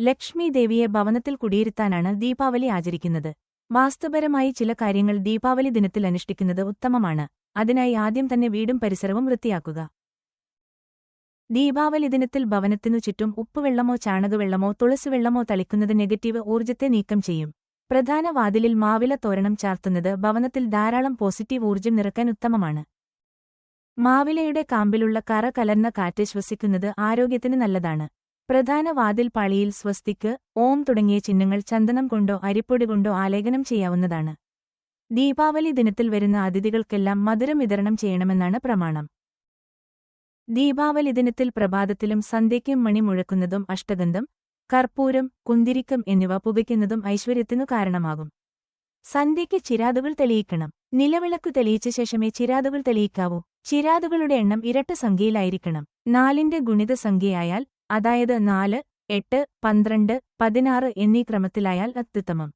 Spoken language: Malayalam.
ലക്ഷ്മി ദേവിയെ ഭവനത്തിൽ കുടിയിരുത്താനാണ് ദീപാവലി ആചരിക്കുന്നത്. വാസ്തുപരമായി ചില കാര്യങ്ങൾ ദീപാവലി ദിനത്തിൽ അനുഷ്ഠിക്കുന്നത് ഉത്തമമാണ്. അതിനായി ആദ്യം തന്നെ വീടും പരിസരവും വൃത്തിയാക്കുക. ദീപാവലി ദിനത്തിൽ ഭവനത്തിനു ചുറ്റും ഉപ്പുവെള്ളമോ ചാണകവെള്ളമോ തുളസിവെള്ളമോ തളിക്കുന്നത് നെഗറ്റീവ് ഊർജത്തെ നീക്കം ചെയ്യും. പ്രധാന വാതിലിൽ മാവില തോരണം ചാർത്തുന്നത് ഭവനത്തിൽ ധാരാളം പോസിറ്റീവ് ഊർജം നിറക്കാൻ ഉത്തമമാണ്. മാവിലയുടെ കാമ്പിലുള്ള കറ കലർന്ന കാറ്റ് ശ്വസിക്കുന്നത് ആരോഗ്യത്തിന് നല്ലതാണ്. പ്രധാന വാതിൽ പാളിയിൽ സ്വസ്തിക്ക് ഓം തുടങ്ങിയ ചിഹ്നങ്ങൾ ചന്ദനം കൊണ്ടോ അരിപ്പൊടി കൊണ്ടോ ആലേഖനം ചെയ്യാവുന്നതാണ്. ദീപാവലി ദിനത്തിൽ വരുന്ന അതിഥികൾക്കെല്ലാം മധുരം വിതരണം ചെയ്യണമെന്നാണ് പ്രമാണം. ദീപാവലി ദിനത്തിൽ പ്രഭാതത്തിലും സന്ധ്യയ്ക്കും മണി മുഴക്കുന്നതും അഷ്ടഗന്ധം കർപ്പൂരം കുന്തിരിക്കം എന്നിവ പുകയ്ക്കുന്നതും ഐശ്വര്യത്തിനു കാരണമാകും. സന്ധ്യയ്ക്ക് ചിരാതുകൾ തെളിയിക്കണം. നിലവിളക്കു തെളിയിച്ച ശേഷമേ ചിരാതുകൾ തെളിയിക്കാവൂ. ചിരാതുകളുടെ എണ്ണം ഇരട്ട സംഖ്യയിലായിരിക്കണം. നാലിന്റെ ഗുണിത സംഖ്യയായാൽ അതായത് നാല് എട്ട് പന്ത്രണ്ട് പതിനാറ് എന്നീ ക്രമത്തിലായാൽ അത്യുത്തമം.